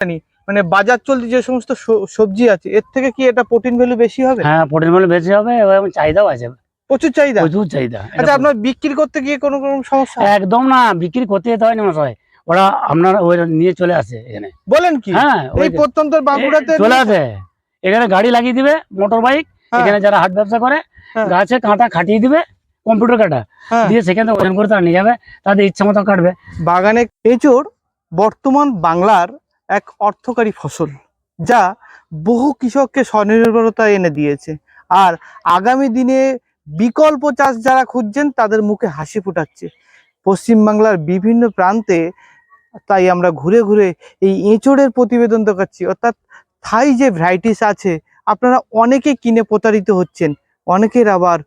জানি মানে বাজার চলতি যে সমস্ত সবজি আছে এর থেকে কি এটা প্রোটিন ভ্যালু বেশি হবে? হ্যাঁ প্রোটিন মূল্য বেশি হবে এবং চাহিদাও আছে। প্রচুর চাহিদা? প্রচুর চাহিদা। আচ্ছা আপনার বিক্রি করতে গিয়ে কোনো রকম সমস্যা একদম না বিক্রি করতে যেতে হয় না মশাই ওরা আপনার ওই নিয়ে চলে আসে এখানে। বলেন কি? হ্যাঁ ওই প্রত্যন্ত বাঁকুড়াতে চলে আসে। এখানে গাড়ি লাগিয়ে দিবে মোটর বাইক হ্যাঁ, এখানে যারা হাট ব্যবসা করে হ্যাঁ। গাছে কাঁটা খাটিয়ে দিবে কম্পিউটার কাটা। হ্যাঁ। দিয়ে সেখানে ওজন করে তারা নিয়ে যাবে তাদের ইচ্ছা মতো কাটবে। বাগানে এঁচোড় বর্তমান বাংলার এক অর্থকারী ফসল, যা বহু কৃষককে স্বনির্ভরতা এনে দিয়েছে। আর আগামী দিনে বিকল্প চাষ যারা খুঁজছেন, তাদের মুখে হাসি ফোটাচ্ছে। পশ্চিমবাংলার বিভিন্ন প্রান্তে তাই আমরা ঘুরে ঘুরে এই এঁচোড়ের প্রতিবেদন দেখাচ্ছি। অর্থাৎ থাই যে ভ্যারাইটিস আছে, আপনারা অনেকে কিনে প্রতারিত হচ্ছেন। অনেকের আবার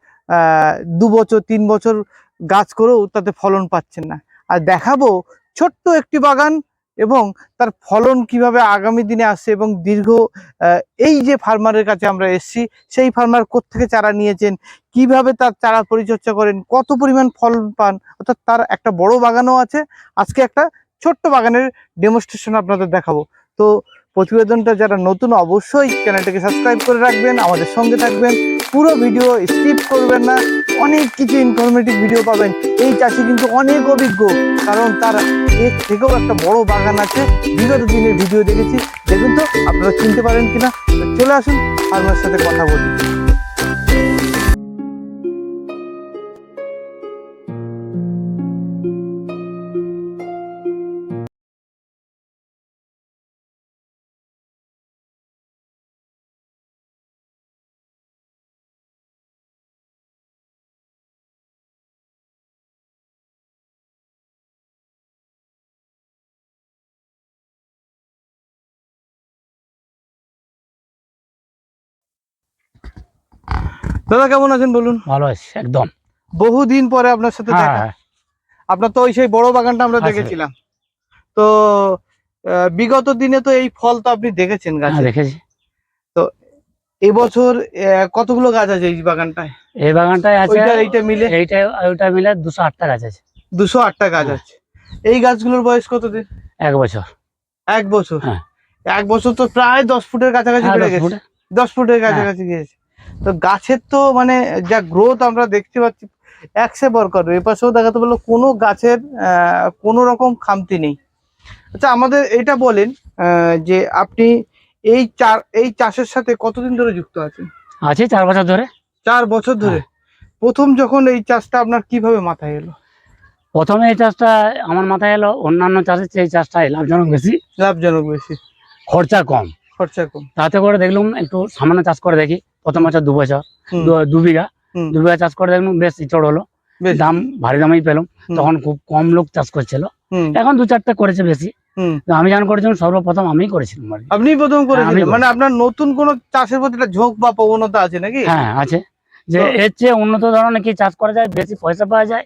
দু বছর, তিন বছর গাছ করেও তাতে ফলন পাচ্ছেন না। আর দেখাবো ছোট্ট একটি বাগান এবং তার ফলন কীভাবে আগামী দিনে আসছে এবং দীর্ঘ এই যে ফার্মারের কাছে আমরা এসেছি, সেই ফার্মার থেকে চারা নিয়েছেন, কীভাবে তার চারা পরিচর্যা করেন, কত পরিমাণ ফল পান, অর্থাৎ তার একটা বড় বাগানও আছে, আজকে একটা ছোট্ট বাগানের ডেমনস্ট্রেশন আপনাদের দেখাবো। তো প্রতিবেদনটা যারা নতুন, অবশ্যই চ্যানেলটাকে সাবস্ক্রাইব করে রাখবেন, আমাদের সঙ্গে থাকবেন। পুরো ভিডিও স্কিপ করবেন না। অনেক কিছু ইনফরমেটিভ ভিডিও পাবেন। এই চাষি কিন্তু অনেক অভিজ্ঞ। কারণ তার এর থেকেও একটা বড় বাগান আছে। বিগত দিনের ভিডিও দেখেছি। দেখুন তো, আপনারা চিনতে পারেন কিনা? চলে আসুন, ফার্মার সাথে কথা বলি। দাদা কেমন আছেন বলুন? ভালো আছে একদম। বহুদিন পরে আপনার সাথে দেখা। হ্যাঁ। আপনার তো ওই সেই বড় বাগানটা আমরা দেখেছিলাম। তো বিগত দিনে তো এই ফল তো আপনি দেখেছেন হ্যাঁ, গাছে? দেখেছি। এবছর আহ, কতগুলো গাছ আছে এই বাগানটায়? এই বাগানটায় আছে এইটা মিলে? এইটা ওইটা মিলে দুশো আটটা গাছ আছে। দুশো আটটা গাছ হ্যাঁ। আছে। এই গাছগুলোর বয়স কতদিন? এক বছর। এক বছর? হ্যাঁ। এক বছর তো প্রায় দশ ফুটের কাছাকাছি হ্যাঁ, বেড়ে গেছে। দশ ফুটের হ্যাঁ। কাছাকাছি গিয়েছে। তো গাছের তো মানে যা গ্রোথ আমরা দেখতে পাচ্ছি একসে বরকর এ পাশেও দেখাতে বলল কোনো গাছের কোনো রকম খামতি নেই। আচ্ছা আমাদের এটা বলেন যে আপনি এই চার এই চাষের সাথে কতদিন ধরে যুক্ত আছেন? আছে চার বছর ধরে। চার বছর ধরে। হ্যাঁ। প্রথম যখন এই চাষটা আপনার কীভাবে মাথায় এলো? প্রথমে এই চাষটা আমার মাথায় এলো অন্যান্য চাষের চেয়ে এই চাষটা লাভজনক বেশি। লাভজনক বেশি। খরচা কম। খরচা কম। তাতে করে দেখলাম একটু সামান্য চাষ করে দেখি। প্রথম বছর দু বছর দু- বিঘা দু বিঘা চাষ করে দেখলাম বেশ ইচড় হলো। দাম ভারী দামেই পেলাম। তখন খুব কম লোক চাষ করছিল। এখন দু চারটা করেছে বেশি। আমি জান করেছিলাম সর্বপ্রথম আমিই করেছিলাম আপনি প্রথম করেছিলেন। হ্যাঁ, মানে আপনার নতুন কোন চাষের প্রতি ঝোঁক বা প্রবণতা আছে নাকি? হ্যাঁ আছে। যে এর চেয়ে উন্নত ধরনের কি চাষ করা যায় বেশি পয়সা পাওয়া যায়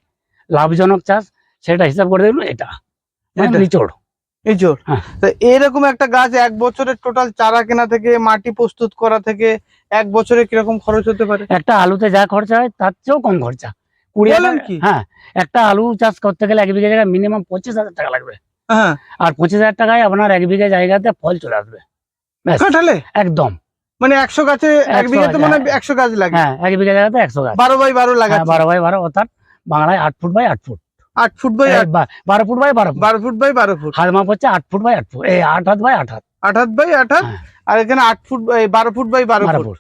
লাভজনক চাষ সেটা হিসাব করে দেখল এটা। মানে? নিচড়। হ্যাঁ। তো এরকম একটা গাছ এক বছরের টোটাল চারা কেনা থেকে মাটি প্রস্তুত করা থেকে এক বছরে কীরকম খরচ হতে পারে? একটা আলুতে যা খরচা হয় তার চেয়েও কম খরচা। কুড়ি? হ্যাঁ একটা আলু চাষ করতে গেলে এক বিঘা জায়গায় মিনিমাম পঁচিশ হাজার টাকা লাগবে। হ্যাঁ। আর পঁচিশ হাজার টাকায় আপনার এক বিঘা জায়গাতে ফল চলে আসবে। কাঁঠালে? একদম। মানে একশো গাছে এক 100 বিঘাতে মানে হ্যাঁ। একশো গাছ লাগে? হ্যাঁ এক বিঘা জায়গাতে একশো গাছ। বারো বাই বারো হ্যাঁ, লাগাচ্ছে। বারো বাই বারো অর্থাৎ বাংলায় আট ফুট বাই আট ফুট। আট ফুট বাই বারো ফুট বাই বারো ফুট। বারো ফুট বাই বারো ফুট। হাত মাপ হচ্ছে আট ফুট বাই আট ফুট। এই আট হাত বাই আট হাত। আট হাত বাই আট হাত হ্যাঁ। আর এখানে আট ফুট বাই- বারো ফুট বাই বারো ফুট।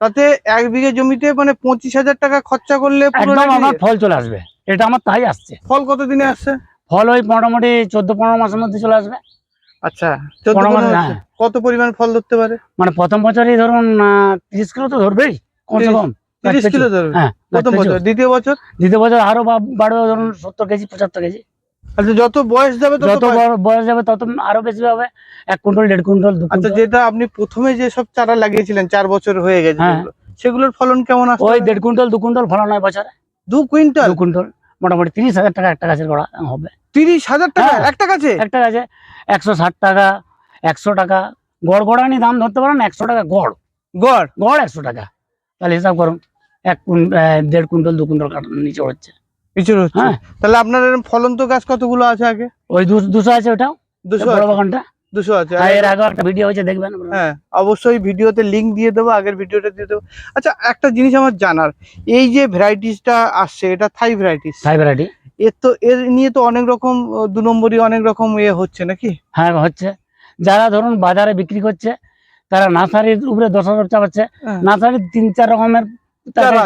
তাতে এক বিঘে জমিতে মানে পঁচিশ হাজার টাকা খরচা করলে একদম আমার ফল চলে আসবে। এটা আমার তাই আসছে। ফল কত দিনে আসছে? ফল ওই মোটামুটি চোদ্দ পনেরো মাসের মধ্যে চলে আসবে। আচ্ছা হ্যাঁ। কত পরিমাণ ফল ধরতে পারে? মানে প্রথম বছরই ধরুন তিরিশ কিলো তো ধরবেই কমসে কম। তিরিশ কিলো ধরবে হ্যাঁ প্রথম বছর দ্বিতীয় বছর? দ্বিতীয় বছর আরও বাড়বে ধরুন সত্তর কেজি পঁচাত্তর কেজি। আচ্ছা যত বয়স যাবে তত যত বয়স- যাবে তত আরও বেশি হবে। এক কুইন্টাল দেড় কুইন্টাল আচ্ছা যেটা আপনি প্রথমে যে সব চারা লাগিয়েছিলেন চার বছর হয়ে গেছে হ্যাঁ। সেগুলোর ফলন কেমন আসছে? ওই দেড় কুইন্টাল দু কুইন্টাল ফলন হয় বছরে। দু কুইন্টাল? দু কুইন্টাল মোটামুটি তিরিশ হাজার টাকা একটা গাছের গোড়া হবে। তিরিশ হাজার টাকা? হ্যাঁ। একটা গাছে? একটা গাছে একশো ষাট টাকা একশো টাকা। গড় গড়ানি দাম ধরতে পারেন একশো টাকা গড়। গড়? গড় একশো টাকা। তাহলে হিসাব করুন এক দেড় কুইন্টাল দু কুইন্টাল নিচে হচ্ছে। ইচুর হচ্ছে? হ্যাঁ। তাহলে আপনার এরকম ফলন্ত গাছ কতগুলো আছে আগে? ওই দুশো আছে ওটাও? দুশো বড় আছে। বাগানটা? দুশো আছে। হ্যাঁ এর আগেও একটা ভিডিও হয়েছে দেখবেন হ্যাঁ অবশ্যই ভিডিওতে লিংক দিয়ে দেবো আগের ভিডিওটা দিয়ে দেবো। আচ্ছা একটা জিনিস আমার জানার এই যে ভ্যারাইটিসটা আসছে এটা থাই ভ্যারাইটিস থাই ভ্যারাইটি এর তো এর নিয়ে তো অনেক রকম দু নম্বরই অনেক রকম ইয়ে হচ্ছে নাকি? হ্যাঁ হচ্ছে। যারা ধরুন বাজারে বিক্রি করছে তারা নার্সারির উপরে দশ হাজার চাপাচ্ছে হ্যাঁ, নার্সারির তিন চার রকমের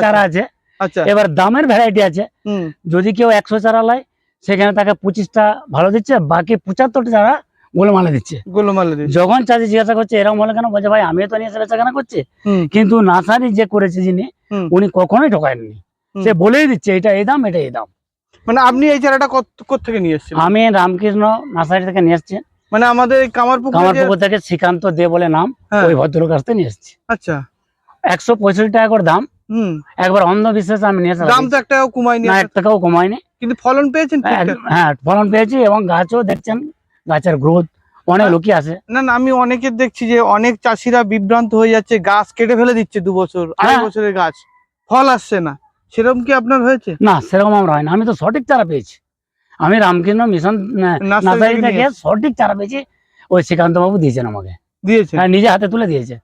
চারা আছে। আচ্ছা। এবার দামের ভ্যারাইটি আছে। যদি কেউ একশো চারা লাই সেখানে তাকে পঁচিশটা ভালো দিচ্ছে বাকি পঁচাত্তরটা চারা গোলমালে দিচ্ছে। গোলমালে যখন চাষি জিজ্ঞাসা করছে এরকম হলে কেন? বলছে ভাই আমিও তো নিয়ে বেচা কেনা করছি। কিন্তু নার্সারি যে করেছে যিনি উনি কখনোই ঠকায়নি। সে বলেই দিচ্ছে এটা এই দাম এটা এই দাম। মানে আপনি এই চারাটা কত থেকে নিয়ে এসেছিলেন? আমি রামকৃষ্ণ নার্সারি থেকে নিয়ে এসছি। মানে আমাদের কামারপুকুরে কামারপুকুর থেকে শ্রীকান্ত দে বলে নাম হ্যাঁ। ওই ভদ্র কাছ থেকে নিয়ে এসছি। আচ্ছা। একশো পঁয়ষট্টি টাকা করে দাম। হুম। একবার অন্ধবিশ্বাস আমি নিয়ে এসে দাম তো একটা কমায়নি। না এক টাকাও কমায়নি। কিন্তু ফলন পেয়েছেন হ্যাঁ ফলন পেয়েছি এবং গাছও দেখছেন গাছের গ্রোথ অনেক হ্যাঁ। লোকই আছে। না না আমি অনেকের দেখছি যে অনেক চাষিরা বিভ্রান্ত হয়ে যাচ্ছে গাছ কেটে ফেলে দিচ্ছে দু বছর আড়াই হ্যাঁ। বছরের গাছ ফল আসছে না। সেরকম কি আপনার হয়েছে? না সেরকম আমরা হয় না। আমি তো সঠিক চারা পেয়েছি। আমি রামকৃষ্ণ মিশন নার্সারি থেকে সঠিক চারা পেয়েছি ওই শ্রীকান্ত বাবু দিয়েছেন আমাকে। দিয়েছে হ্যাঁ নিজে হাতে তুলে দিয়েছে।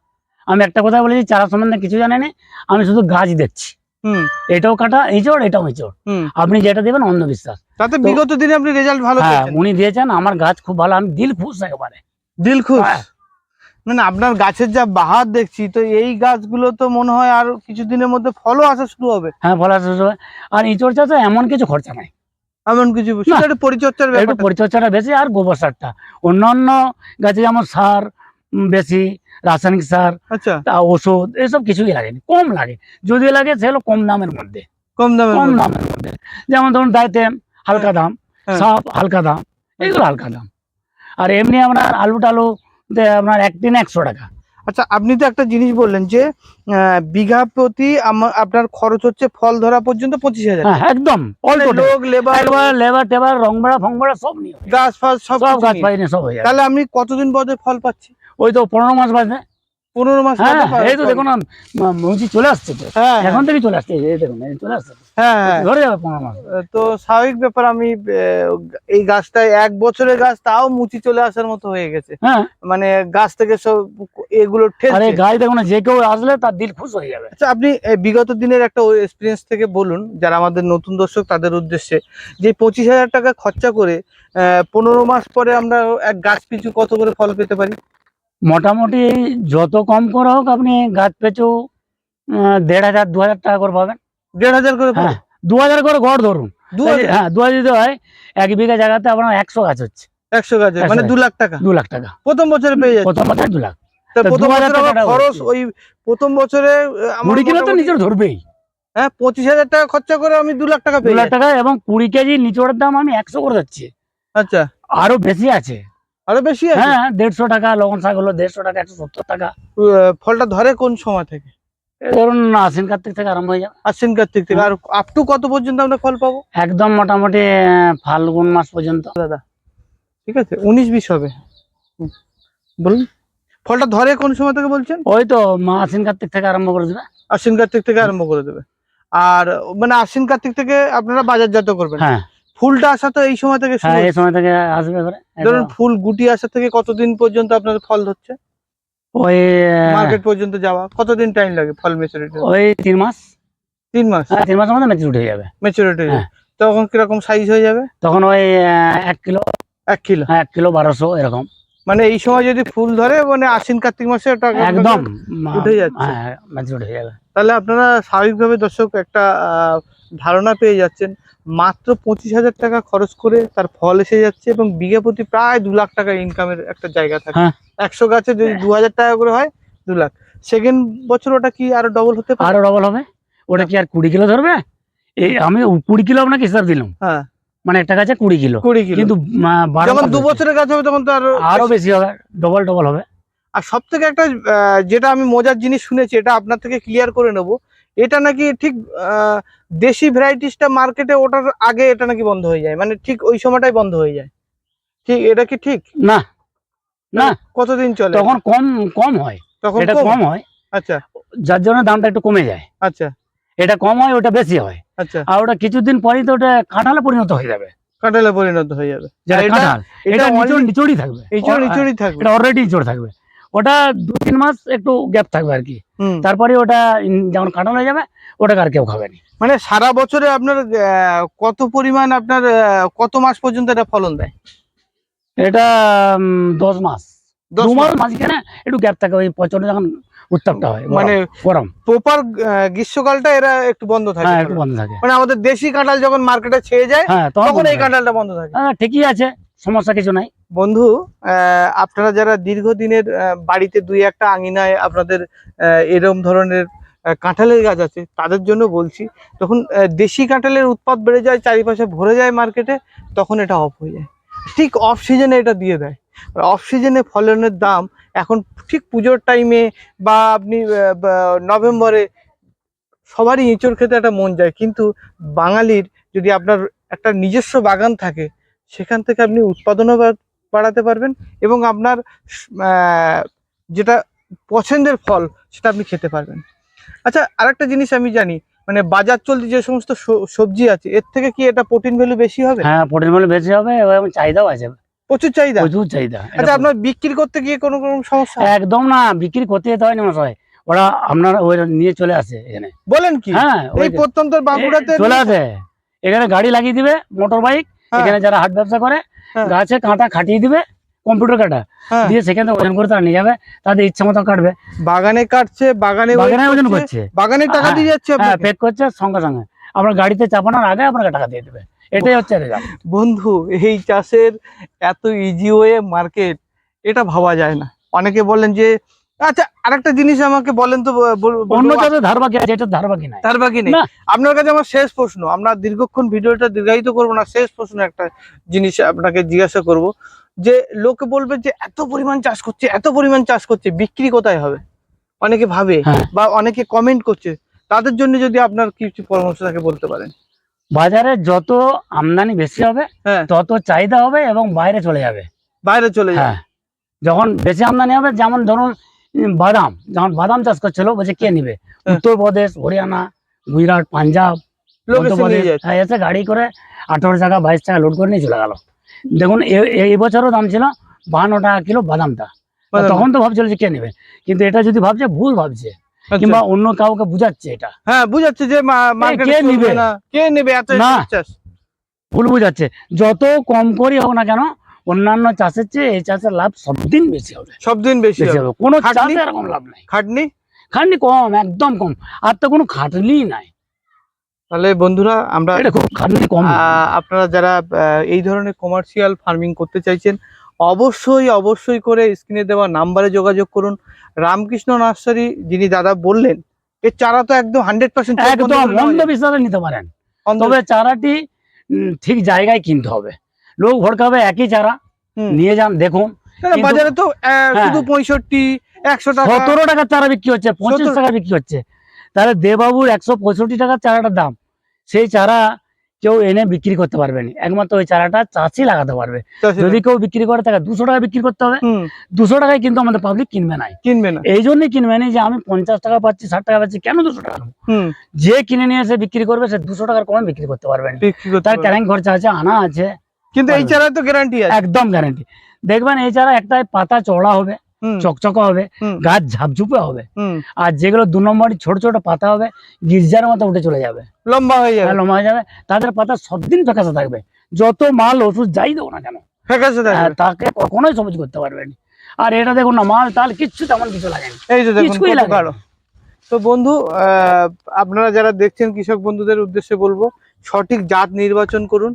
আমি একটা কথা বলেছি চারা সম্বন্ধে কিছু জানেন আমি শুধু গাছ দেখছি। হুম। এটাও কাটা ইঁচড় এটাও হুম। আপনি যেটা দেবেন অন্ধবিশ্বাস। তাতে বিগত দিনে আপনি রেজাল্ট ভালো হ্যাঁ উনি দিয়েছেন আমার গাছ খুব ভালো আমি দিল খুশ একেবারে। দিল খুশ? হ্যাঁ। না না আপনার গাছের যা বাহার দেখছি তো এই গাছগুলো তো মনে হয় আর কিছুদিনের মধ্যে ফলও আসা শুরু হবে। হ্যাঁ ফল আসা শুরু হয়। আর ইঁচড় চাষে এমন কিছু খরচা নাই। এমন কিছু শুধু একটা পরিচর্যার একটু ব্যাপার পরিচর্যাটা বেশি আর গোবর সারটা। অন্যান্য গাছে যেমন সার বেশি রাসায়নিক সার আচ্ছা। তা ওষুধ এসব কিছুই লাগেনি কম লাগে। যদি লাগে সেগুলো কম দামের মধ্যে। কম দামে কম দামের মধ্যে। যেমন ধরুন ডাইতেম হালকা দাম হ্যাঁ। সাপ হালকা দাম এগুলো হালকা দাম। আর এমনি আপনার আলু টালু আপনার এক দিন একশো টাকা। আচ্ছা আপনি তো একটা জিনিস বললেন যে বিঘা প্রতি আপনার খরচ হচ্ছে ফল ধরা পর্যন্ত পঁচিশ হাজার হ্যাঁ একদম মানে লোক লেবার লেবার টেবার রং ভাড়া ফং ভাড়া সব নিয়ে গাছ ফাছ সব গাছ। পাইনি সব তাহলে আমি কতদিন পরে ফল পাচ্ছি ওই তো পনেরো মাস বাজে। পনেরো মাস হ্যাঁ এই তো দেখুন মুচি চলে আসছে তো। হ্যাঁ এখন থেকেই চলে আসছে এই দেখুন চলে আসছে। হ্যাঁ হ্যাঁ। ধরে যাবে পনেরো মাস। তো স্বাভাবিক ব্যাপার আমি এই গাছটায় এক বছরের গাছ তাও মুচি চলে আসার মতো হয়ে গেছে। হ্যাঁ। মানে গাছ থেকে সব এগুলো আর গাছ দেখুন যে কেউ আসলে তার দিল খুশ হয়ে যাবে। আচ্ছা আপনি বিগত দিনের একটা এক্সপিরিয়েন্স থেকে বলুন যারা আমাদের নতুন দর্শক তাদের উদ্দেশ্যে। যে পঁচিশ হাজার টাকা খরচা করে আহ, পনেরো মাস পরে আমরা এক গাছ পিছু কত করে ফল পেতে পারি? মোটামুটি যত কম করা হোক আপনি গাছ পেছু দেড় হাজার দু হাজার টাকা করে পাবেন। দেড় হাজার করে হ্যাঁ দু হাজার করে গড় ধরুন। দু হাজার? হ্যাঁ দু হাজার যদি হয় এক বিঘা জায়গাতে আপনার একশো গাছ হচ্ছে। একশো গাছে মানে দু লাখ টাকা? দু লাখ টাকা। প্রথম বছরে পেয়ে যাচ্ছে। প্রথম বছর দু লাখ। প্রথম বছরে খরচ ওই প্রথম বছরে কুড়ি কিলো তো নিজের ধরবেই। হ্যাঁ পঁচিশ হাজার টাকা খরচা করে আমি দু লাখ টাকা দু লাখ টাকা এবং কুড়ি কেজি নিচড়ের দাম আমি একশো করে যাচ্ছি আচ্ছা। আরও বেশি আছে। আরও বেশি আছে? হ্যাঁ দেড়শো টাকা লবণ শাক হলো দেড়শো টাকা একশো সত্তর টাকা। ফলটা ধরে কোন সময় থেকে? ধরুন আশ্বিন কার্তিক থেকে আরম্ভ হয়ে যাবে। আশ্বিন কার্তিক থেকে। আর আপ টু কত পর্যন্ত আমরা ফল পাবো? একদম মোটামুটি ফাল্গুন মাস পর্যন্ত। দাদা ঠিক আছে উনিশ বিশ হবে। বলুন ফলটা ধরে কোন সময় থেকে বলছেন? ওই তো মা আশ্বিন কার্তিক থেকে আরম্ভ করে দেবে। আশ্বিন কার্তিক থেকে আরম্ভ করে দেবে। আর মানে আশ্বিন কার্তিক থেকে আপনারা বাজারজাত করবেন। হ্যাঁ। ফুলটা আসা তো এই সময় থেকে হ্যাঁ এই সময় থেকে আসবে এবারে। ধরুন ফুল গুটি আসা থেকে কতদিন পর্যন্ত আপনার ফল ধরছে? ওই মার্কেট পর্যন্ত যাওয়া। কতদিন টাইম লাগে ফল মেচুরিটি ওই তিন মাস। তিন মাস? হ্যাঁ তিন মাসের মধ্যে ম্যাচুরিটি হয়ে যাবে। মেচুরিটি হ্যাঁ। তখন কীরকম সাইজ হয়ে যাবে? তখন ওই এক কিলো। এক কিলো? হ্যাঁ এক কিলো বারোশো এরকম। মানে এই সময় যদি ফুল ধরে মানে আশ্বিন কার্তিক মাসে ওটা একদম। উঠে যাচ্ছে। হ্যাঁ ম্যাচুরিটি হয়ে যাবে। তাহলে আপনারা স্বাভাবিকভাবে দর্শক একটা আহ, ধারণা পেয়ে যাচ্ছেন মাত্র পঁচিশ হাজার টাকা খরচ করে তার ফল এসে যাচ্ছে এবং বিঘা প্রতি প্রায় দু লাখ টাকা ইনকামের একটা জায়গা থাকে। হ্যাঁ। একশো গাছে যদি দু হাজার টাকা করে হয় দু লাখ। সেকেন্ড বছর ওটা কি আরও ডবল হতে পারে? আরও ডবল হবে? ওটা কি আর কুড়ি কিলো ধরবে? এই আমি কুড়ি কিলো আপনাকে হিসাব দিলাম। হ্যাঁ। মানে একটা গাছে কুড়ি কিলো। কুড়ি কিলো। কিন্তু যখন দু বছরের গাছ হবে তখন তো আরও আরও বেশি। হবে ডবল ডবল হবে। আর সব থেকে একটা যেটা আমি মজার জিনিস শুনেছি এটা আপনার থেকে ক্লিয়ার করে নেব। এটা নাকি ঠিক দেশি ভ্যারাইটিসটা মার্কেটে ওঠার আগে এটা নাকি বন্ধ হয়ে যায় মানে ঠিক ওই সময়টাই বন্ধ হয়ে যায়। ঠিক এটা কি ঠিক? না না। কতদিন চলে? তখন কম কম হয়। তখন এটা কম? হয়। আচ্ছা। যার জন্য দামটা একটু কমে যায়। আচ্ছা। এটা কম হয় ওটা বেশি হয়। আচ্ছা। আর ওটা কিছুদিন পরেই তো ওটা কাঁঠালে পরিণত হয়ে যাবে। কাঁঠালে পরিণত হয়ে যাবে। কাঁঠাল এটা নিচড় থাকবে। ও- ইঁচড়ই থাকবে। এটা অলরেডি ইঁচড় থাকবে। ওটা দু তিন মাস একটু গ্যাপ থাকবে আর কি। তারপরে ওটা যখন কাঁঠাল হয়ে যাবে ওটাকে আর কেউ খাবে না। মানে সারা বছরে আপনার কত পরিমাণ আপনার কত মাস পর্যন্ত এটা ফলন দেয়? এটা দশ মাস। দু মাস মাঝখানে একটু গ্যাপ থাকে ওই প্রচণ্ড যখন উত্তাপটা হয় মানে গরম। প্রপার গ্রীষ্মকালটা এরা একটু বন্ধ থাকে। হ্যাঁ একটু বন্ধ থাকে। মানে আমাদের দেশি কাঁঠাল যখন মার্কেটে ছেয়ে যায় হ্যাঁ তখন এই কাঁঠালটা বন্ধ থাকে। হ্যাঁ, ঠিকই আছে সমস্যা কিছু নাই। বন্ধু আপনারা যারা দীর্ঘদিনের বাড়িতে দুই একটা আঙিনায় আপনাদের এরম ধরনের কাঁঠালের গাছ আছে, তাদের জন্য বলছি, যখন দেশি কাঁঠালের উৎপাদ বেড়ে যায়, চারিপাশে ভরে যায় মার্কেটে তখন এটা অফ হয়ে যায়। ঠিক অফ সিজনে এটা দিয়ে দেয়। অফ সিজনে ফলনের দাম এখন ঠিক পুজোর টাইমে বা আপনি নভেম্বরে সবারই এঁচড় খেতে একটা মন যায়, কিন্তু বাঙালির যদি আপনার একটা নিজস্ব বাগান থাকে, সেখান থেকে আপনি উৎপাদনও বাড়াতে পারবেন এবং আপনার যেটা পছন্দের ফল সেটা আপনি খেতে পারবেন। আচ্ছা আরেকটা জিনিস আমি জানি মানে বাজার চলতি যে সমস্ত সবজি আছে এর থেকে কি এটা প্রোটিন ভ্যালু বেশি হবে? হ্যাঁ প্রোটিন মূল্য বেশি হবে এবং চাহিদাও আছে। প্রচুর চাহিদা? প্রচুর চাহিদা আচ্ছা আপনার বিক্রি করতে গিয়ে কোনো কোনো সমস্যা একদম না বিক্রি করতে যেতে হয় না মশাই ওরা আপনার ওই নিয়ে চলে আসে এখানে। বলেন কি? হ্যাঁ ওই এই প্রত্যন্ত বাঁকুড়াতে চলে আসে। এখানে গাড়ি লাগিয়ে দিবে মোটর বাইক হ্যাঁ, এখানে যারা হাট ব্যবসা করে। গাছে কাঁটা খাটিয়ে দিবে কম্পিউটার কাটা। হ্যাঁ। দিয়ে সেখানে ওজন করে তারা নিয়ে যাবে তাদের ইচ্ছা মতো কাটবে। বাগানে কাটছে বাগানে বাগানে ওজন করছে, বাগানে টাকা হ্যাঁ, দিয়ে যাচ্ছে হ্যাঁ পেক করছে সঙ্গে সঙ্গে। আপনার গাড়িতে চাপানোর আগে আপনাকে টাকা দিয়ে দেবে। এটাই হচ্ছে বন্ধু এই চাষের এত ইজি ওয়ে মার্কেট এটা ভাবা যায় না। অনেকে বলেন যে আচ্ছা আরেকটা জিনিস আমাকে বলেন তো অন্য চাষে ধার বাকি আছে এটা ধার বাকি নাই। বাকি নেই। আপনার কাছে আমার শেষ প্রশ্ন। আমরা দীর্ঘক্ষণ ভিডিওটা দীর্ঘায়িত করব না শেষ প্রশ্ন একটা জিনিস আপনাকে জিজ্ঞাসা করব। যে লোকে বলবে যে এত পরিমাণ চাষ করছে এত পরিমাণ চাষ করছে বিক্রি কোথায় হবে? অনেকে ভাবে হ্যাঁ। বা অনেকে কমেন্ট করছে। তাদের জন্য যদি আপনার কিছু পরামর্শ থাকে বলতে পারেন। বাজারে যত আমদানি বেশি হবে হ্যাঁ। তত চাহিদা হবে এবং বাইরে চলে যাবে। বাইরে চলে যায় হ্যাঁ। যখন বেশি আমদানি হবে যেমন ধরুন বাদাম যখন বাদাম চাষ করছিল বলছে কে নিবে? হ্যাঁ। উত্তরপ্রদেশ হরিয়ানা গুজরাট পাঞ্জাব মধ্যপ্রদেশ হ্যাঁ, এসে গাড়ি করে আঠারো টাকা বাইশ টাকা লোড করে নিয়ে চলে গেল। দেখুন এ- এই বছরও দাম ছিল বাহান্ন টাকা কিলো বাদামটা। তখন তো ভাবছিল যে কে নেবে? কিন্তু এটা যদি ভাবছে ভুল ভাবছে। আচ্ছা। কিংবা অন্য কাউকে বুঝাচ্ছে এটা। হ্যাঁ বুঝাচ্ছে যে কে নিবে? কে নেবে এত না। ভুল বুঝাচ্ছে। যত কম করি হোক না কেন অন্যান্য চাষের চেয়ে এই চাষের লাভ সব দিন বেশি হবে। সব দিন বেশি হবে। কোনো? চাষে এরকম লাভ নাই। খাটনি? খাটনি কম একদম কম। আর তো কোনো খাটনি নাই। তাহলে বন্ধুরা আমরা খাটনি কম আপনারা যারা এই ধরনের কমার্শিয়াল ফার্মিং করতে চাইছেন অবশ্যই অবশ্যই করে স্ক্রিনে দেওয়া নাম্বারে যোগাযোগ করুন। রামকৃষ্ণ নার্সারি যিনি দাদা বললেন এর চারা তো একদম হান্ড্রেড পার্সেন্ট একদম মন্দ বিশ্বাসে নিতে পারেন। তবে চারাটি ঠিক জায়গায় কিনতে হবে। লোক ভড়কাবে একই চারা। নিয়ে যান দেখুন। বাজারে তো শুধু হ্যাঁ। পঁয়ষট্টি একশো টাকা। সতেরো টাকার চারা বিক্রি হচ্ছে পঁচিশ টাকা বিক্রি হচ্ছে। তাহলে দেবাবুর একশো পঁয়ষট্টি টাকার চারাটার দাম। সেই চারা কেউ এনে বিক্রি করতে পারবে না। একমাত্র ওই চারাটা চাষি লাগাতে পারবে। যদি কেউ বিক্রি করে তাকে দুশো টাকা বিক্রি করতে হবে। দুশো টাকায় কিন্তু আমাদের পাবলিক কিনবে নাই কিনবে না। এই জন্যই কিনবে না যে আমি পঞ্চাশ টাকা পাচ্ছি ষাট টাকা পাচ্ছি কেন দুশো টাকা যে কিনে নিয়ে এসে বিক্রি করবে সে দুশো টাকার কমে বিক্রি করতে পারবে না। বিক্রি তার। ক্যারিং খরচা আছে আনা আছে। কিন্তু এই। চারায় তো গ্যারান্টি আছে। একদম গ্যারান্টি দেখবেন এই চারা একটাই পাতা চড়া হবে চকচকা হবে গাছ ঝাপঝুপে হবে। আর যেগুলো দু নম্বর ছোট ছোট পাতা হবে গির্জার মতো উঠে চলে যাবে। লম্বা হয়ে যাবে। লম্বা হয়ে যাবে। তাদের পাতা সবদিন ফ্যাকাশে থাকবে। যত মাল ওষুধ যাই দেবো না কেন। হ্যাঁ, থাকবে। তাকে কখনোই সবুজ করতে পারবে না। আর এটা দেখুন না মাল তাল কিচ্ছু তেমন কিছু লাগেনি এই যে কিছুই লাগে তো বন্ধু আহ, আপনারা যারা দেখছেন কৃষক বন্ধুদের উদ্দেশ্যে বলব সঠিক জাত নির্বাচন করুন।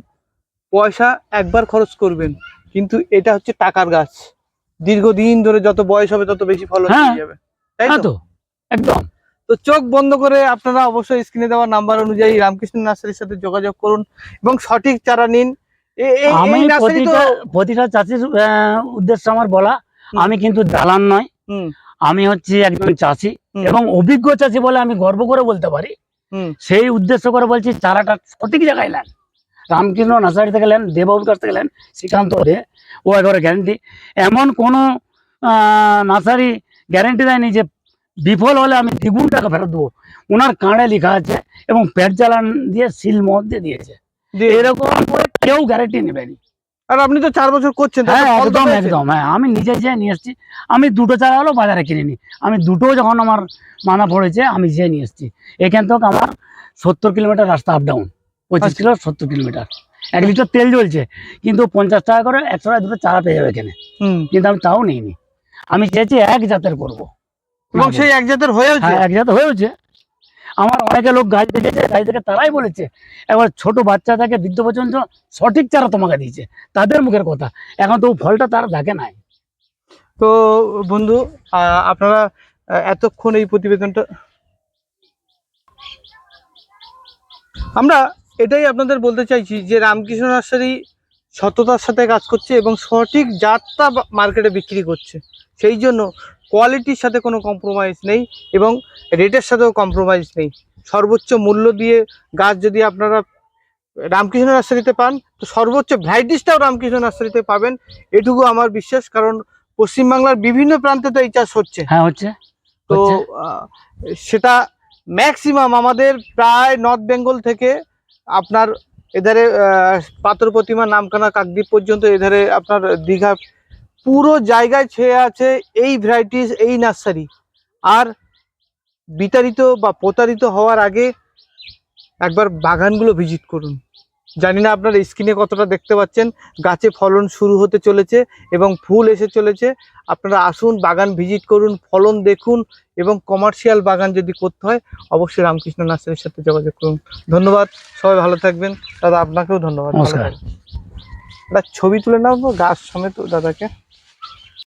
পয়সা একবার খরচ করবেন কিন্তু এটা হচ্ছে টাকার গাছ। দীর্ঘদিন ধরে যত বয়স হবে তত বেশি ফলন হ্যাঁ। হয়ে যাবে। তাই তো? একদম। তো চোখ বন্ধ করে আপনারা অবশ্যই স্ক্রিনে দেওয়া নাম্বার অনুযায়ী রামকৃষ্ণ নার্সারির সাথে যোগাযোগ করুন এবং সঠিক চারা নিন। আমি প্রতিটা প্রতিটা চাষির উদ্দেশ্য আমার বলা আমি কিন্তু দালান নয়। আমি হচ্ছে একজন চাষি এবং অভিজ্ঞ চাষি বলে আমি গর্ব করে বলতে পারি। সেই উদ্দেশ্য করে বলছি চারাটা সঠিক জায়গায় নেন রামকৃষ্ণ নার্সারি থেকে নেন দেববাবুর কাছ থেকে নেন শ্রীকান্ত দে ও একবারে গ্যারেন্টি এমন কোনো নার্সারি গ্যারেন্টি দেয়নি যে বিফল হলে আমি দ্বিগুণ টাকা ফেরত দেবো। ওনার কাঁড়ে লেখা আছে এবং পেট জ্বালান দিয়ে সিল মধ্যে দিয়েছে। দিয়ে- এরকম করে কেউ গ্যারেন্টি নেবেনি। আর আপনি তো চার বছর করছেন হ্যাঁ একদম একদম হ্যাঁ আমি নিজে যেয়ে নিয়ে এসেছি। আমি দুটো চারা হলো বাজারে কিনে নি আমি দুটো যখন আমার মানা পড়েছে আমি যেয়ে নিয়ে এসেছি। এখান থেকে আমার সত্তর কিলোমিটার রাস্তা আপ ডাউন পঁচিশ। কিলো সত্তর কিলোমিটার। এক লিটার তেল জ্বলছে কিন্তু পঞ্চাশ টাকা করে একশো টাকা দুটো চারা পেয়ে যাবে এখানে। হুম। কিন্তু আমি তাও নিইনি। আমি চেয়েছি এক জাতের করব। এবং সেই এক জাতের হয়েওছে হ্যাঁ এক জাত হয়েছে আমার অনেকে লোক গাছ দেখেছে গাছ দেখে তারাই বলেছে একবার ছোট বাচ্চা থেকে বৃদ্ধ পর্যন্ত সঠিক চারা তোমাকে দিয়েছে। তাদের মুখের কথা। এখন তো ফলটা তারা দেখে নাই। তো বন্ধু আপনারা এতক্ষণ এই প্রতিবেদনটা আমরা এটাই আপনাদের বলতে চাইছি যে রামকৃষ্ণ নার্সারি সততার সাথে কাজ করছে এবং সঠিক জাতটা মার্কেটে বিক্রি করছে। সেই জন্য কোয়ালিটির সাথে কোনো কম্প্রোমাইজ নেই এবং রেটের সাথেও কম্প্রোমাইজ নেই। সর্বোচ্চ মূল্য দিয়ে গাছ যদি আপনারা রামকৃষ্ণ নার্সারিতে পান তো সর্বোচ্চ ভ্যারাইটিসটাও রামকৃষ্ণ নার্সারিতে পাবেন। এটুকু আমার বিশ্বাস কারণ পশ্চিমবাংলার বিভিন্ন প্রান্তে তো এই চাষ হচ্ছে। হ্যাঁ হচ্ছে। তো সেটা ম্যাক্সিমাম আমাদের প্রায় নর্থ বেঙ্গল থেকে আপনার এধারে পাথর প্রতিমা নামখানা কাকদ্বীপ পর্যন্ত এধারে আপনার দীঘা, পুরো জায়গায় ছেয়ে আছে এই ভ্যারাইটিস এই নার্সারি আর বিতাড়িত বা প্রতারিত হওয়ার আগে একবার বাগানগুলো ভিজিট করুন। জানি না আপনার স্ক্রিনে কতটা দেখতে পাচ্ছেন, গাছে ফলন শুরু হতে চলেছে এবং ফুল এসে চলেছে। আপনারা আসুন, বাগান ভিজিট করুন, ফলন দেখুন এবং কমার্শিয়াল বাগান যদি করতে হয় অবশ্যই রামকৃষ্ণ নার্সারির সাথে যোগাযোগ করুন। ধন্যবাদ সবাই ভালো থাকবেন। দাদা আপনাকেও ধন্যবাদ। দাদা ছবি তুলে নাও গাছ সমেত দাদাকে।